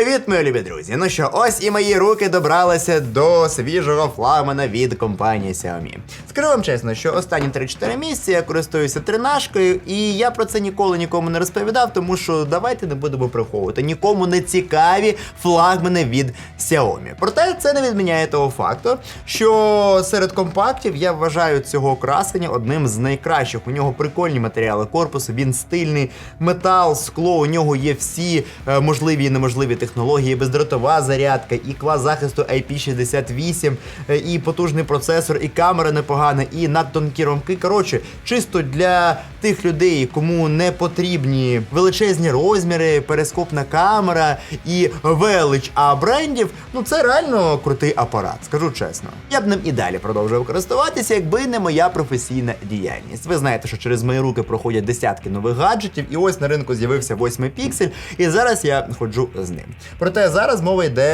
Привіт, мої любі друзі! Ну що, ось і мої руки добралися до свіжого флагмана від компанії Xiaomi. Скажу вам чесно, що останні 3-4 місяці я користуюся тринашкою, і я про це ніколи нікому не розповідав, тому що давайте не будемо приховувати. Нікому не цікаві флагмани від Xiaomi. Проте це не відміняє того факту, що серед компактів я вважаю цього красення одним з найкращих. У нього прикольні матеріали корпусу, він стильний, метал, скло. У нього є всі е, можливі і неможливі технології, бездротова зарядка, і клас захисту IP68, е, і потужний процесор, і камера непогана, і надтонкі ромки. Коротше, чисто для тих людей, кому не потрібні величезні розміри, перископна камера і велич а брендів. Ну це реально крутий апарат, скажу чесно. Я б ним і далі продовжував користуватися, якби не моя професійна діяльність. Ви знаєте, що через мої руки проходять десятки нових гаджетів, і ось на ринку з'явився 8 піксель, і зараз я ходжу з ним. Проте зараз мова йде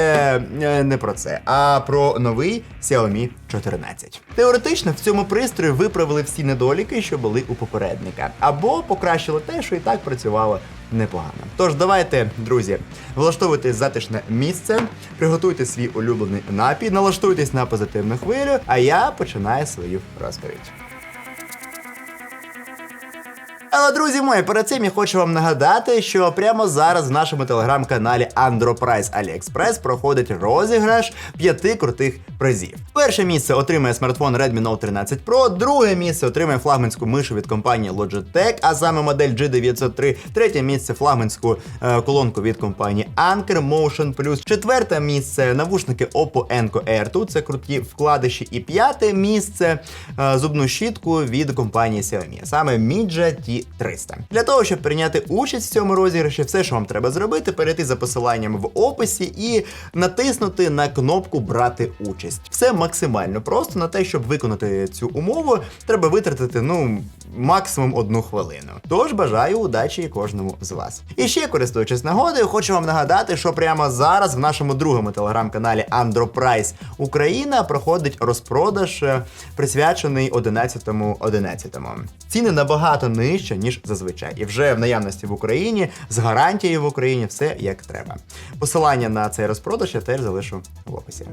е, не про це, а про новий Xiaomi 14. Теоретично в цьому пристрої виправили всі недоліки, що були у попередника, або покращили те, що і так працювало непогано. Тож давайте, друзі, влаштовуйте затишне місце, приготуйте свій улюблений напій, налаштуйтесь на позитивну хвилю, а я починаю свою розповідь. Але, друзі мої, перед цим я хочу вам нагадати, що прямо зараз в нашому телеграм-каналі Androprice AliExpress проходить розіграш п'яти крутих призів. Перше місце отримає смартфон Redmi Note 13 Pro, друге місце отримає флагманську мишу від компанії Logitech, а саме модель G903, третє місце флагманську е, колонку від компанії Anker Motion Plus, четверте місце навушники Oppo Enco Air 2, це круті вкладиші, і п'яте місце е, зубну щітку від компанії Xiaomi, саме Midja T300. Для того, щоб прийняти участь в цьому розіграші, все, що вам треба зробити, перейти за посиланням в описі і натиснути на кнопку Брати участь. Все максимально просто на те, щоб виконати цю умову, треба витратити ну максимум одну хвилину. Тож бажаю удачі кожному з вас. І ще користуючись нагодою, хочу вам нагадати, що прямо зараз в нашому другому телеграм-каналі Androprice Україна проходить розпродаж, е, присвячений 11.11. 11. Ціни набагато нижче, ніж зазвичай. І вже в наявності в Україні з гарантією в Україні все як треба. Посилання на цей розпродаж я теж залишу в описі.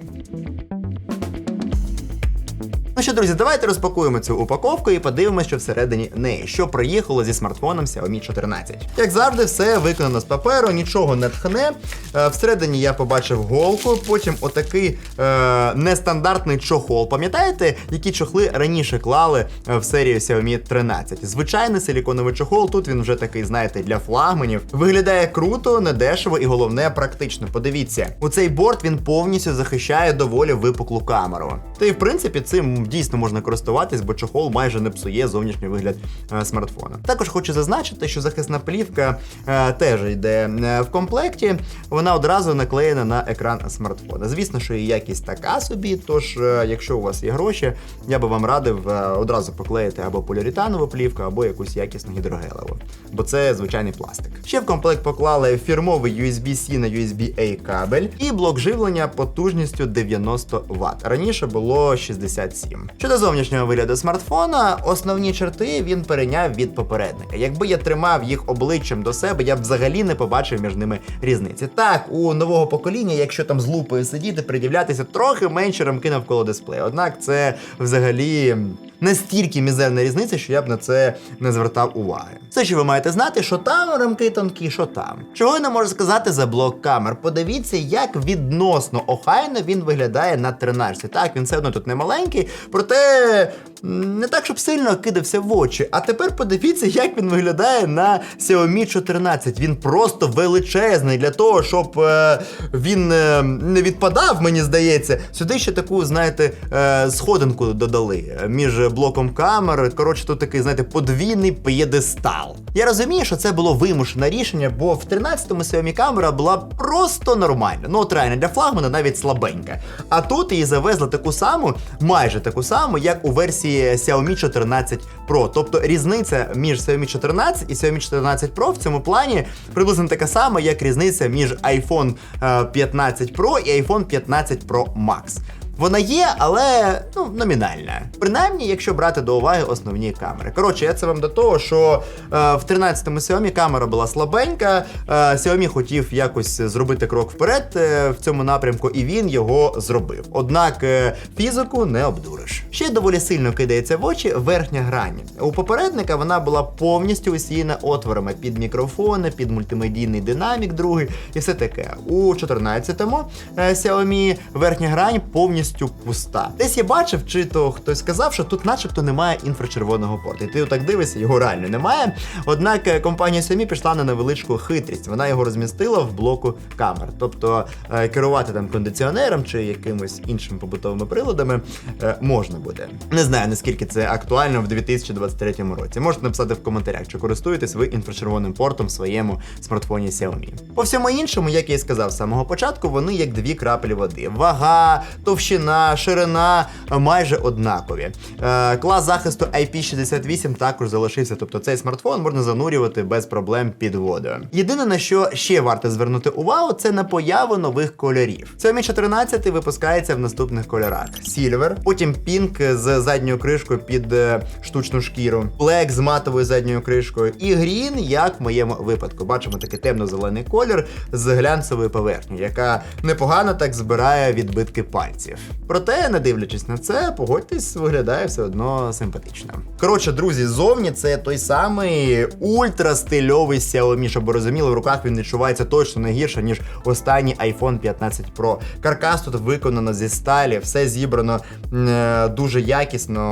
Що, друзі, давайте розпакуємо цю упаковку і подивимося, що всередині неї, що приїхало зі смартфоном Xiaomi 14. Як завжди, все виконано з паперу, нічого не тхне. Е, Всередині я побачив голку, потім отакий е, нестандартний чохол. Пам'ятаєте, які чохли раніше клали е, в серію Xiaomi 13? Звичайний силіконовий чохол, тут він вже такий, знаєте, для флагманів. Виглядає круто, недешево і головне практично. Подивіться, у цей борт він повністю захищає доволі випуклу камеру. Та й в принципі цим дійсно можна користуватись, бо чохол майже не псує зовнішній вигляд е, смартфона. Також хочу зазначити, що захисна плівка е, теж йде е, в комплекті. Вона одразу наклеєна на екран смартфона. Звісно, що і якість така собі. Тож, якщо у вас є гроші, я би вам радив одразу поклеїти або поліуретанову плівку, або якусь якісну гідрогелеву, бо це звичайний пластик. Ще в комплект поклали фірмовий USB-C на USB-A кабель і блок живлення потужністю 90 Вт. Раніше було 67. Щодо зовнішнього вигляду смартфона, основні черти він перейняв від попередника. Якби я тримав їх обличчям до себе, я б взагалі не побачив між ними різниці. Так, у нового покоління, якщо там з лупою сидіти, приділятися трохи менше рамки навколо дисплею. Однак це взагалі настільки мізерна різниця, що я б на це не звертав уваги. Все, що ви маєте знати, що там рамки тонкі, що там. Чого я не можу сказати за блок камер? Подивіться, як відносно охайно він виглядає на 13. Так, він все одно тут не маленький, проте не так, щоб сильно кидався в очі. А тепер подивіться, як він виглядає на Xiaomi 14. Він просто величезний для того, щоб е, він е, не відпадав, мені здається. Сюди ще таку, знаєте, е, сходинку додали е, між блоком камер. Коротше, тут такий, знаєте, подвійний п'єдестал. Я розумію, що це було вимушене рішення, бо в 13-му Xiaomi камера була просто нормальна. Ну, от реально, для флагмана навіть слабенька. А тут її завезли таку саму, майже таку саму, як у версії Xiaomi 14 Pro. Тобто різниця між Xiaomi 14 і Xiaomi 14 Pro в цьому плані приблизно така сама, як різниця між iPhone е, 15 Pro і iPhone 15 Pro Max. Вона є, але ну, номінальна. Принаймні, якщо брати до уваги основні камери. Коротше, я це вам до того, що е, в 13-му Xiaomi камера була слабенька. Е, Xiaomi хотів якось зробити крок вперед е, в цьому напрямку, і він його зробив. Однак е, фізику не обдуриш. Ще доволі сильно кидається в очі верхня грань. У попередника вона була повністю усіяна отворами під мікрофони, під мультимедійний динамік, другий і все таке. У 14-му е, Xiaomi верхня грань повністю пуста. Десь я бачив, чи то хтось сказав, що тут, начебто, немає інфрачервоного порту. І ти отак дивишся, його реально немає. Однак е, компанія Xiaomi пішла на невеличку хитрість. Вона його розмістила в блоку камер. Тобто е, керувати там кондиціонером чи якимось іншими побутовими приладами е, можна буде. Не знаю наскільки це актуально в 2023 році. Можете написати в коментарях, чи користуєтесь ви інфрачервоним портом в своєму смартфоні Xiaomi. По всьому іншому, як я і сказав з самого початку, вони як дві краплі води. Вага, товщина, ширина е, майже однакові. Е, клас захисту IP68 також залишився, тобто цей смартфон можна занурювати без проблем під водою. Єдине на що ще варто звернути увагу, це на появу нових кольорів. Xiaomi 14 випускається в наступних кольорах: Silver, потім Pink з задньою кришкою під е, штучну шкіру, Black з матовою задньою кришкою, і Green, як в моєму випадку. Бачимо такий темно-зелений колір з глянцевою поверхнею, яка непогано так збирає відбитки пальців. Проте, не дивлячись на це, погодьтесь, виглядає все одно симпатично. Коротше, друзі, зовні це той самий ультрастильовий Xiaomi, щоб ви розуміли, в руках він відчувається точно не гірше, ніж останній iPhone 15 Pro. Каркас тут виконано зі сталі, все зібрано е, дуже якісно.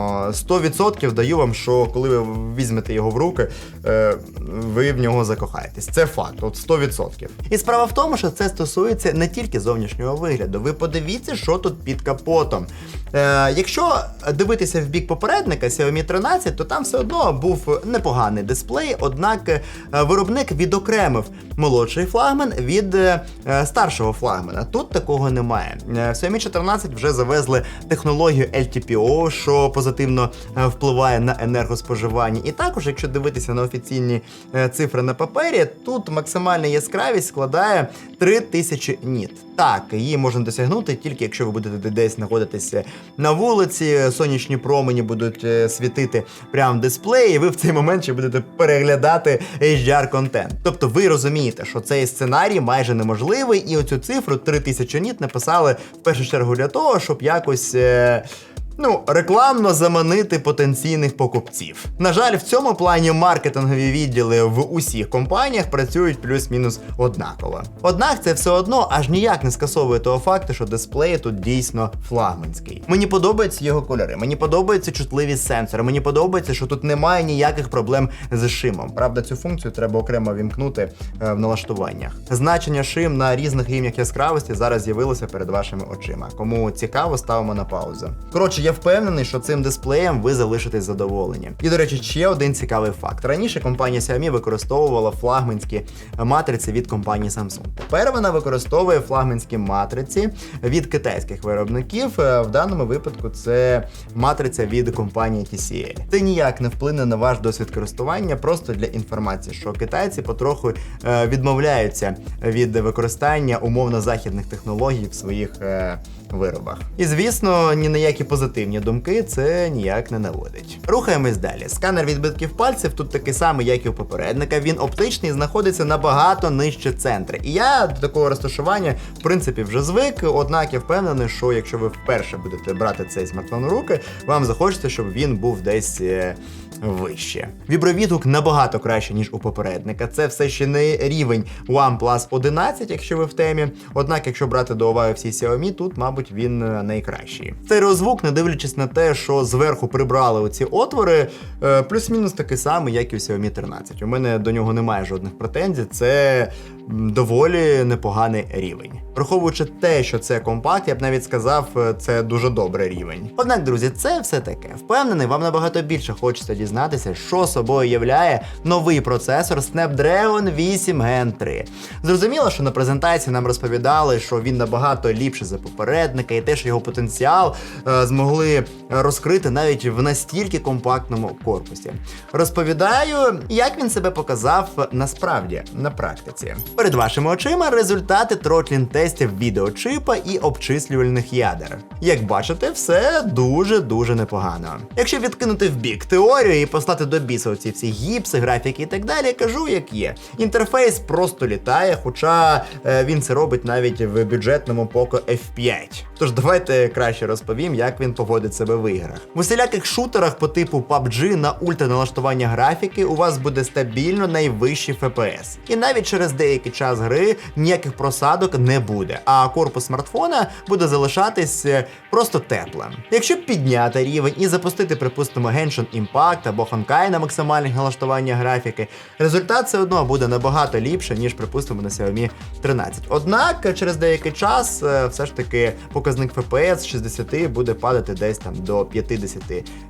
100% даю вам, що коли ви візьмете його в руки, е, ви в нього закохаєтесь. Це факт, от 100%. І справа в тому, що це стосується не тільки зовнішнього вигляду. Ви подивіться, що тут під капотом. Е, якщо дивитися в бік попередника Xiaomi 13, то там все одно був непоганий дисплей, однак е, виробник відокремив молодший флагман від е, е, старшого флагмана. Тут такого немає. Е, В Xiaomi 14 вже завезли технологію LTPO, що позитивно е, впливає на енергоспоживання. І також, якщо дивитися на офіційні е, цифри на папері, тут максимальна яскравість складає 3000 ніт. Так, її можна досягнути тільки якщо ви будете десь знаходитися на вулиці, сонячні промені будуть е, світити прямо в дисплеї, і ви в цей момент ще будете переглядати HDR контент. Тобто ви розумієте, що цей сценарій майже неможливий, і оцю цифру 3000 ніт написали в першу чергу для того, щоб якось. Ну, рекламно заманити потенційних покупців. На жаль, в цьому плані маркетингові відділи в усіх компаніях працюють плюс-мінус однаково. Однак це все одно аж ніяк не скасовує того факту, що дисплей тут дійсно флагманський. Мені подобаються його кольори, мені подобаються чутливі сенсори, мені подобається, що тут немає ніяких проблем з шимом. Правда, цю функцію треба окремо вімкнути е, в налаштуваннях. Значення шим на різних рівнях яскравості зараз з'явилося перед вашими очима. Кому цікаво, ставимо на паузу. Коротше, я впевнений, що цим дисплеєм ви залишитесь задоволені. І, до речі, ще один цікавий факт. Раніше компанія Xiaomi використовувала флагманські матриці від компанії Samsung. Тепер вона використовує флагманські матриці від китайських виробників. Е, В даному випадку це матриця від компанії TCL. Це ніяк не вплине на ваш досвід користування, просто для інформації, що китайці потроху е, відмовляються від використання умовно західних технологій в своїх е, виробах. І звісно, ні на які позитивні думки це ніяк не наводить. Рухаємось далі. Сканер відбитків пальців тут такий самий, як і у попередника. Він оптичний, знаходиться набагато нижче центра. І я до такого розташування, в принципі, вже звик. Однак я впевнений, що якщо ви вперше будете брати цей смартфон у руки, вам захочеться, щоб він був десь. Вище. Вібровідгук набагато краще, ніж у попередника. Це все ще не рівень OnePlus 11, якщо ви в темі. Однак, якщо брати до уваги всі Xiaomi, тут, мабуть, він е, найкращий. Стереозвук, не дивлячись на те, що зверху прибрали оці отвори, е, плюс-мінус такий самий, як і у Xiaomi 13. У мене до нього немає жодних претензій. Це доволі непоганий рівень. Враховуючи те, що це компакт, я б навіть сказав, е, це дуже добрий рівень. Однак, друзі, це все таке. Впевнений, вам набагато більше хочеться дізнатися, що собою являє новий процесор Snapdragon 8 Gen 3. Зрозуміло, що на презентації нам розповідали, що він набагато ліпший за попередника, і те, що його потенціал е, змогли розкрити навіть в настільки компактному корпусі. Розповідаю, як він себе показав насправді на практиці. Перед вашими очима результати тротлін тестів відеочипа і обчислювальних ядер. Як бачите, все дуже-дуже непогано. Якщо відкинути в бік теорію і послати до біса оці всі гіпси, графіки і так далі, кажу, як є. Інтерфейс просто літає, хоча е, він це робить навіть в бюджетному Poco F5. Тож давайте краще розповім, як він поводить себе в іграх. В усіляких шутерах по типу PUBG на ультраналаштування графіки у вас буде стабільно найвищий FPS. І навіть через деякий час гри ніяких просадок не буде, а корпус смартфона буде залишатись просто теплим. Якщо підняти рівень і запустити, припустимо, Genshin Impact або Honkai на максимальних налаштуваннях графіки, результат все одно буде набагато ліпше, ніж, припустимо, на Xiaomi 13. Однак через деякий час е, все ж таки показник FPS з 60 буде падати десь там до 50,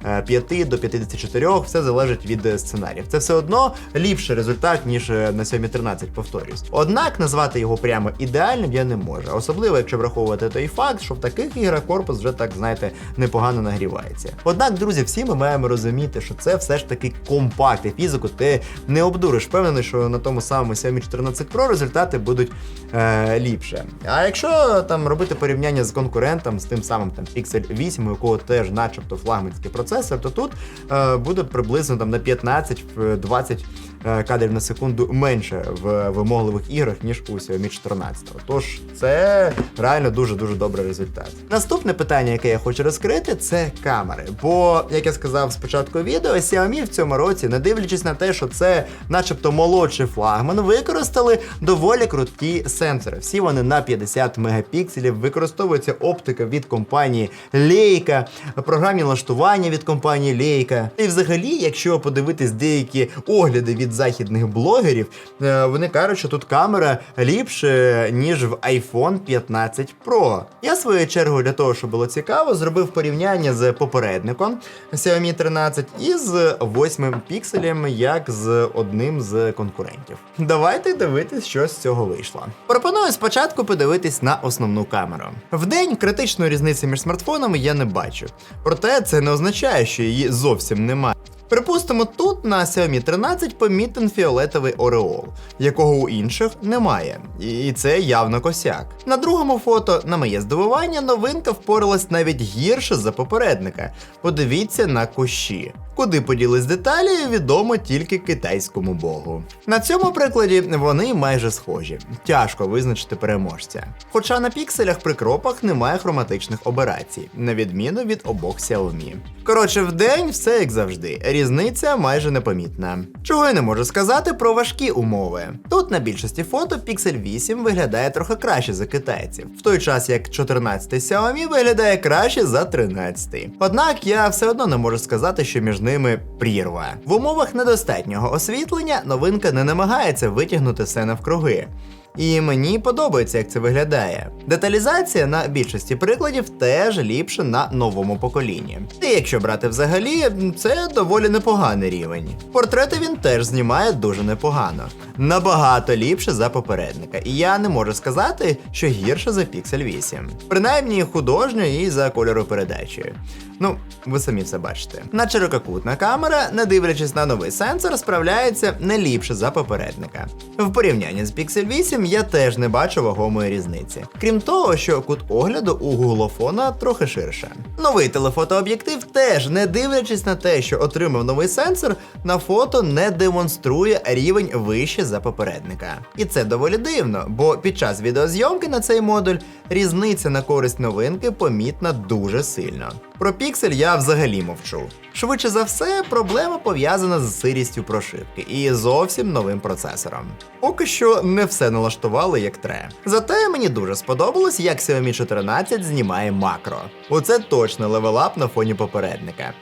е, 5 до 54, все залежить від сценаріїв. Це все одно ліпший результат, ніж е, на Xiaomi 13, повторюсь. Однак назвати його прямо ідеальним я не можу, особливо якщо враховувати той факт, що в таких іграх корпус вже так знаєте непогано нагрівається. Однак, друзі, всі ми маємо розуміти, що це все ж таки компакт, і фізику ти не обдуриш. Впевнений, що на тому самому Xiaomi 14 Pro результати будуть е, ліпше. А якщо там робити порівняння з конкурентом, з тим самим там Pixel 8, у якого теж, начебто, флагманський процесор, то тут е, буде приблизно там на 15-20 е, кадрів на секунду менше в вимогливих іграх, ніж у Xiaomi 14. Тож це реально дуже-дуже добрий результат. Наступне питання, яке я хочу розкрити, це камери. Бо, як я сказав спочатку відео, Xiaomi в цьому році, не дивлячись на те, що це, начебто, молодший флагман, використали доволі круті сенсори. Всі вони на 50 мегапікселів, використовується оптика від компанії Leica, програмні налаштування від компанії Leica. І взагалі, якщо подивитись деякі огляди від західних блогерів, е, вони кажуть, що тут камера ліпше, ніж в iPhone 15 Pro. Я, в свою чергу, для того, щоб було цікаво, зробив порівняння з попередником Xiaomi 13 і з 8 пікселем, як з одним з конкурентів. Давайте дивитись, що з цього вийшло. Пропоную спочатку подивитись на основну камеру. Вдень критичної різниці між смартфонами я не бачу. Проте це не означає, що її зовсім немає. Припустимо, тут на Xiaomi 13 помітен фіолетовий ореол, якого у інших немає, і це явно косяк. На другому фото, на моє здивування, новинка впоралась навіть гірше за попередника. Подивіться на кущі. Куди поділись деталі, відомо тільки китайському богу. На цьому прикладі вони майже схожі. Тяжко визначити переможця. Хоча на пікселях при кропах немає хроматичних операцій, на відміну від обох Xiaomi. Коротше, в день все як завжди. Різниця майже непомітна. Чого я не можу сказати про важкі умови. Тут на більшості фото Pixel 8 виглядає трохи краще за китайців, в той час як 14 Xiaomi виглядає краще за 13. Однак я все одно не можу сказати, що між ними прірва. В умовах недостатнього освітлення новинка не намагається витягнути все навкруги. І мені подобається, як це виглядає. Деталізація на більшості прикладів теж ліпше на новому поколінні. І якщо брати взагалі, це доволі непоганий рівень. Портрети він теж знімає дуже непогано, набагато ліпше за попередника. І я не можу сказати, що гірше за Pixel 8. Принаймні художньо і за кольоропередачею. Ну, ви самі все бачите. На ширококутна камера, не дивлячись на новий сенсор, справляється не ліпше за попередника. В порівнянні з Pixel 8 я теж не бачу вагомої різниці. Крім того, що кут огляду у гуглофона трохи ширше. Новий телефотооб'єктив теж, не дивлячись на те, що отримав новий сенсор, на фото не демонструє рівень вище за попередника. І це доволі дивно, бо під час відеозйомки на цей модуль різниця на користь новинки помітна дуже сильно. Про піксель я взагалі мовчу. Швидше за все, проблема пов'язана з сирістю прошивки і зовсім новим процесором. Поки що не все налаштували як треба. Зате мені дуже сподобалось, як Xiaomi 14 знімає макро. Оце точно левелап на фоні попередника.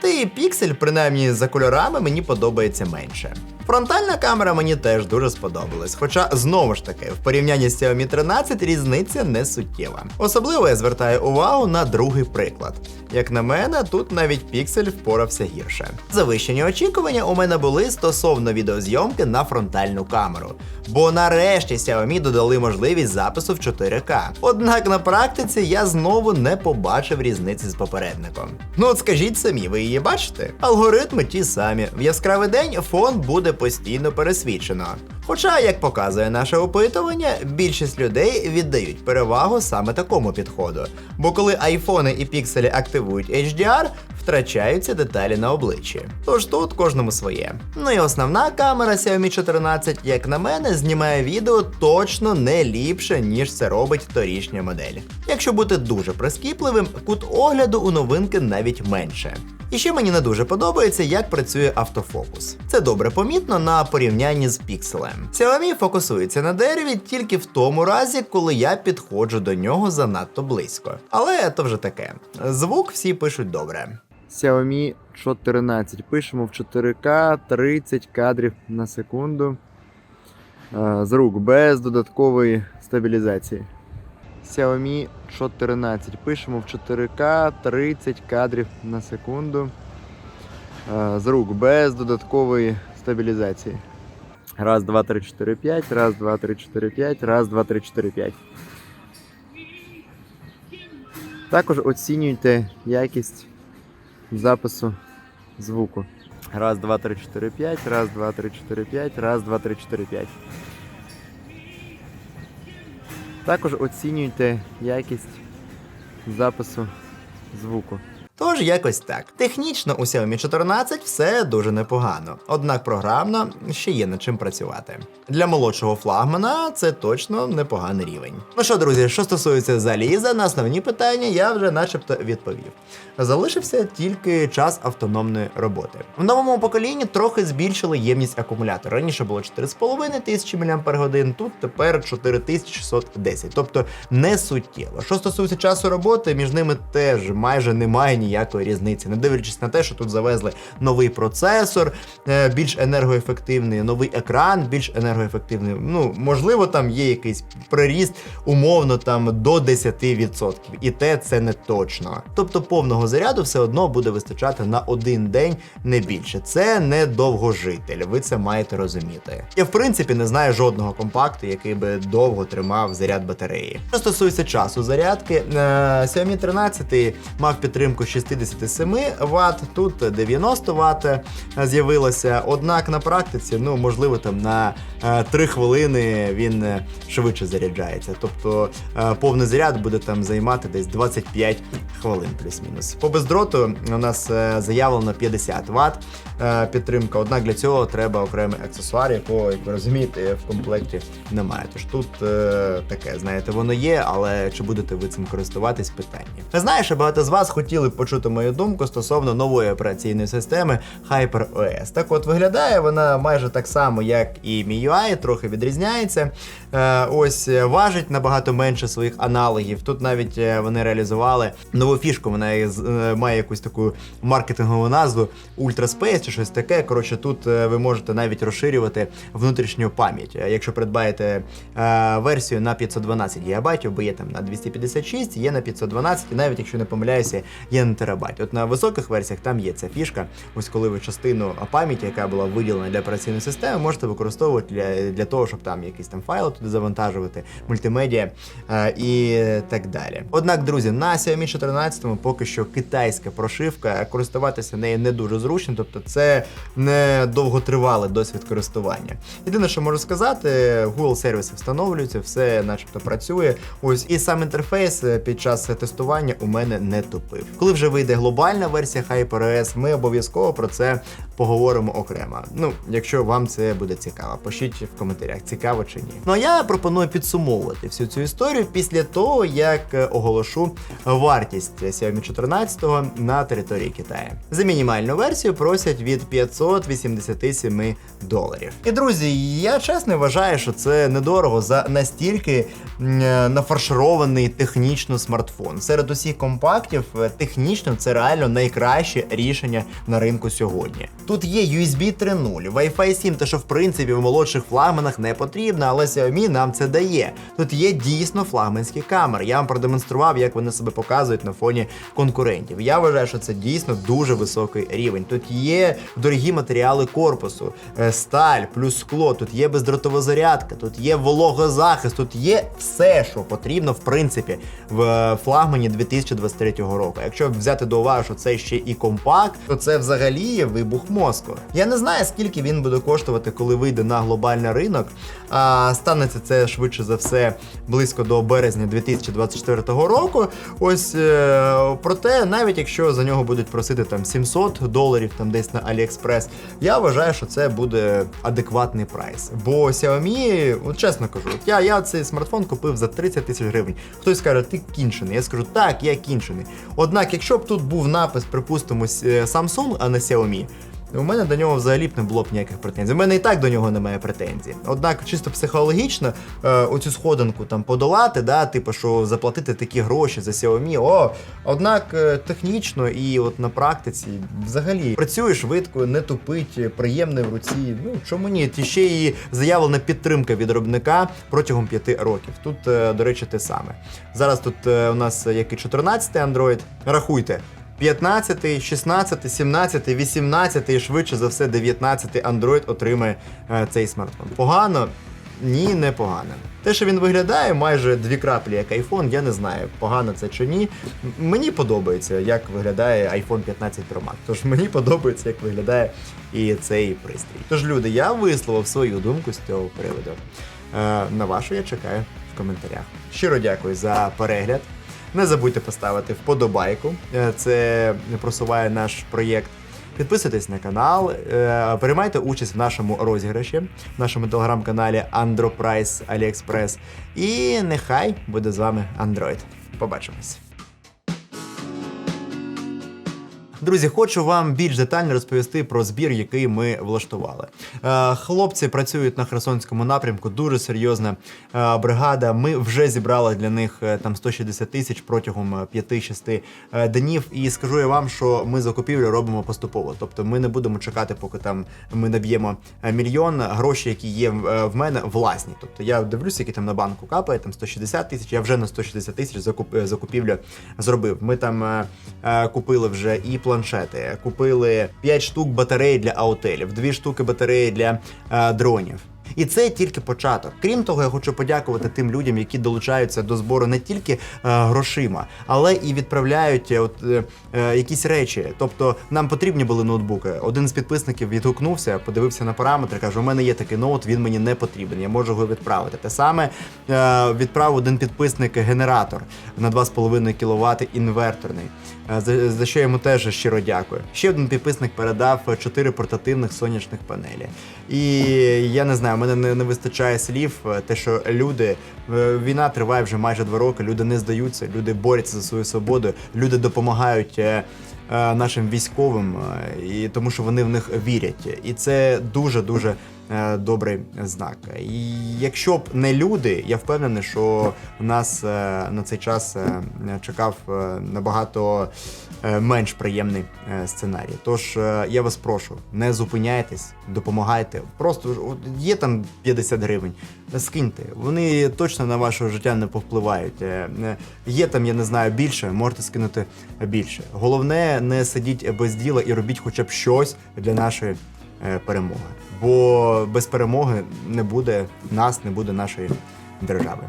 Та і піксель, принаймні за кольорами, мені подобається менше. Фронтальна камера мені теж дуже сподобалась, хоча знову ж таки, в порівнянні з Xiaomi 13 різниця не суттєва. Особливо я звертаю увагу на другий приклад. Як на мене, тут навіть піксель впорався гірше. Завищені очікування у мене були стосовно відеозйомки на фронтальну камеру. Бо нарешті Xiaomi додали можливість запису в 4К. Однак на практиці я знову не побачив різниці з попередником. Ну от скажіть самі, ви її бачите? Алгоритми ті самі. В яскравий день фон буде постійно пересвідчено. Хоча, як показує наше опитування, більшість людей віддають перевагу саме такому підходу. Бо коли айфони і пікселі активують HDR, втрачаються деталі на обличчі. Тож тут кожному своє. Ну і основна камера Xiaomi 14, як на мене, знімає відео точно не ліпше, ніж це робить торішня модель. Якщо бути дуже прискіпливим, кут огляду у новинки навіть менше. І ще мені не дуже подобається, як працює автофокус. Це добре помітно на порівнянні з пікселем. Xiaomi фокусується на дереві тільки в тому разі, коли я підходжу до нього занадто близько. Але то вже таке. Звук всі пишуть добре. Xiaomi 14. Пишемо в 4К 30 кадрів на секунду. Е, З рук без додаткової стабілізації. Xiaomi 14. Пишемо в 4К 30 кадрів на секунду. Е, З рук без додаткової стабілізації. Раз, два, три, чотири, п'ять. Раз, два, три, чотири, п'ять. Раз, два, три, чотири, п'ять. Також оцінюйте якість запису звуку. Раз, два, три, чотири, п'ять. Раз, два, три, чотири, п'ять. Раз, два, три, чотири, п'ять. Також оцінюйте якість запису звуку. Тож якось так. Технічно у Xiaomi 14 все дуже непогано, однак програмно ще є над чим працювати. Для молодшого флагмана це точно непоганий рівень. Ну що, друзі, що стосується заліза, на основні питання я вже начебто відповів. Залишився тільки час автономної роботи. В новому поколінні трохи збільшили ємність акумулятора. Раніше було 4,5 тисячі мАч, тут тепер 4610, тобто не суттєво. Що стосується часу роботи, між ними теж майже немає ніякої різниці, не дивлячись на те, що тут завезли новий процесор, е, більш енергоефективний, новий екран, більш енергоефективний. Ну, можливо, там є якийсь приріст умовно там до 10%. І те це не точно. Тобто повного заряду все одно буде вистачати на один день, не більше. Це не довгожитель, ви це маєте розуміти. Я в принципі не знаю жодного компакту, який би довго тримав заряд батареї. Що стосується часу зарядки, е, Xiaomi 13 мав підтримку 67 Вт, тут 90 Вт з'явилося. Однак на практиці, ну можливо, там на 3 хвилини він е, швидше заряджається. Тобто е, повний заряд буде там займати десь 25 хвилин плюс-мінус. По бездроту у нас е, заявлено 50 Вт підтримка. Однак для цього треба окремий аксесуар, якого, як ви розумієте, в комплекті немає. Тож тут е, таке, знаєте, воно є, але чи будете ви цим користуватись? Питання. Що багато з вас хотіли почути мою думку стосовно нової операційної системи HyperOS. Так от виглядає вона майже так само, як і MIUI, трохи відрізняється. Е, ось е, важить набагато менше своїх аналогів. Тут навіть е, вони реалізували нову фішку. Вона має якусь таку маркетингову назву Ultra Space чи щось таке. Коротше, тут ви можете навіть розширювати внутрішню пам'ять. Якщо придбаєте версію на 512 ГБ, бо є там на 256, є на 512, і навіть якщо не помиляюся, є на терабайт. От на високих версіях там є ця фішка. Ось коли ви частину пам'яті, яка була виділена для операційної системи, можете використовувати для, для того, щоб там якісь там файли туди завантажувати, мультимедіа е, і так далі. Однак, друзі, на Xiaomi 14 поки що китайська прошивка, користуватися нею не дуже зручно, тобто це не довготривалий досвід користування. Єдине, що можу сказати, Google сервіси встановлюються, все начебто працює. Ось і сам інтерфейс е, під час тестування у мене не тупив. Коли вже вийде глобальна версія HyperOS, ми обов'язково про це поговоримо окремо. Ну, якщо вам це буде цікаво, пишіть в коментарях, цікаво чи ні. Ну а я пропоную підсумовувати всю цю історію після того, як е, оголошу вартість Xiaomi 14 на території Китаю. За мінімальну версію просять від 587 доларів. І друзі, я чесно вважаю, що це недорого за настільки е, нафарширований технічно смартфон. Серед усіх компактів е, технічно це реально найкраще рішення на ринку сьогодні. Тут є USB 3.0, Wi-Fi 7, те, що в принципі в молодших флагманах не потрібно, але Xiaomi нам це дає. Тут є дійсно флагманські камери. Я вам продемонстрував, як вони себе показують на фоні конкурентів. Я вважаю, що це дійсно дуже високий рівень. Тут є дорогі матеріали корпусу, е, сталь, плюс скло, тут є бездротова зарядка, тут є вологозахист, тут є все, що потрібно, в принципі, в е, флагмані 2023 року. Якщо взяти до уваги, що це ще і компакт, то це взагалі вибух мозку. Я не знаю, скільки він буде коштувати, коли вийде на глобальний ринок. А станеться це швидше за все близько до березня 2024 року. Ось е, проте, навіть якщо за нього будуть просити там 700 доларів, там десь на AliExpress, я вважаю, що це буде адекватний прайс. Бо Xiaomi, от чесно кажу, я, я цей смартфон купив за 30 тисяч гривень. Хтось скаже, ти кінчений. Я скажу, так, я кінчений. Однак, якщо б тут був напис, припустимо, е, Samsung, а не Xiaomi, у мене до нього взагалі б не було б ніяких претензій. У мене і так до нього немає претензій. Однак, чисто психологічно, е, оцю сходинку там подолати, да, типу, що заплатити такі гроші за Xiaomi, о, однак е, технічно і от на практиці взагалі працює швидко, не тупить, приємне в руці. Ну чому ні? Ті ще і заявлена підтримка від виробника протягом 5 років. Тут, е, до речі, те саме. Зараз тут е, у нас як і 14-й Android. Рахуйте. 15, 16, 17, 18 і швидше за все 19 Android отримає е, цей смартфон. Погано? Ні, не погано. Те, що він виглядає майже дві краплі як iPhone, я не знаю, погано це чи ні. Мені подобається, як виглядає iPhone 15 Pro Max. Тож мені подобається, як виглядає і цей пристрій. Тож, люди, я висловив свою думку з цього приводу. Е, на вашу я чекаю в коментарях. Щиро дякую за перегляд. Не забудьте поставити вподобайку. Е, Це просуває наш проєкт. Підписуйтесь на канал, е, приймайте участь в нашому розіграші, в нашому телеграм-каналі Androprice AliExpress. І нехай буде з вами Android. Побачимось. Друзі, хочу вам більш детально розповісти про збір, який ми влаштували. Е, Хлопці працюють на Херсонському напрямку, дуже серйозна е, бригада. Ми вже зібрали для них е, там 160 тисяч протягом е, 5-6 е, днів. І скажу я вам, що ми закупівлю робимо поступово. Тобто ми не будемо чекати, поки там ми наб'ємо мільйон. Гроші, які є в мене, власні. Тобто я дивлюся, які там на банку капає, там 160 тисяч. Я вже на 160 тисяч закуп, закупівлю зробив. Ми там купили вже і планшети, купили 5 штук батарей для аутелів, 2 штуки батареї для е, дронів. І це тільки початок. Крім того, я хочу подякувати тим людям, які долучаються до збору не тільки е, грошима, але і відправляють е, от, е, е, якісь речі. Тобто нам потрібні були ноутбуки. Один з підписників відгукнувся, подивився на параметри, каже: у мене є такий ноут, він мені не потрібен. Я можу його відправити. Те саме е, відправив один підписник генератор на 2,5 кВт інверторний. Е, За, за що йому теж щиро дякую. Ще один підписник передав 4 портативних сонячних панелі. І я не знаю, мене не, не вистачає слів. е, Те, що люди, війна триває вже майже два роки, люди не здаються, люди борються за свою свободу, люди допомагають. е, е, Нашим військовим, і тому що вони в них вірять, і це дуже дуже добрий знак. І якщо б не люди, я впевнений, що нас на цей час чекав набагато менш приємний е, сценарій. Тож е, я вас прошу, не зупиняйтесь, допомагайте. Просто є там 50 гривень, скиньте. Вони точно на ваше життя не повпливають. Е, е, Є там, я не знаю, більше, можете скинути більше. Головне, не сидіть без діла і робіть хоча б щось для нашої е, перемоги. Бо без перемоги не буде нас, не буде нашої держави.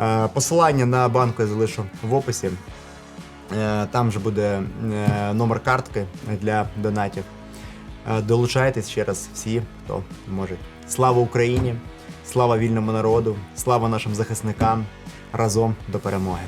Е, Посилання на банку я залишу в описі. Е, Там же буде е, номер картки для донатів. Е, Долучайтесь ще раз всі, хто може. Слава Україні! Слава вільному народу! Слава нашим захисникам! Разом до перемоги!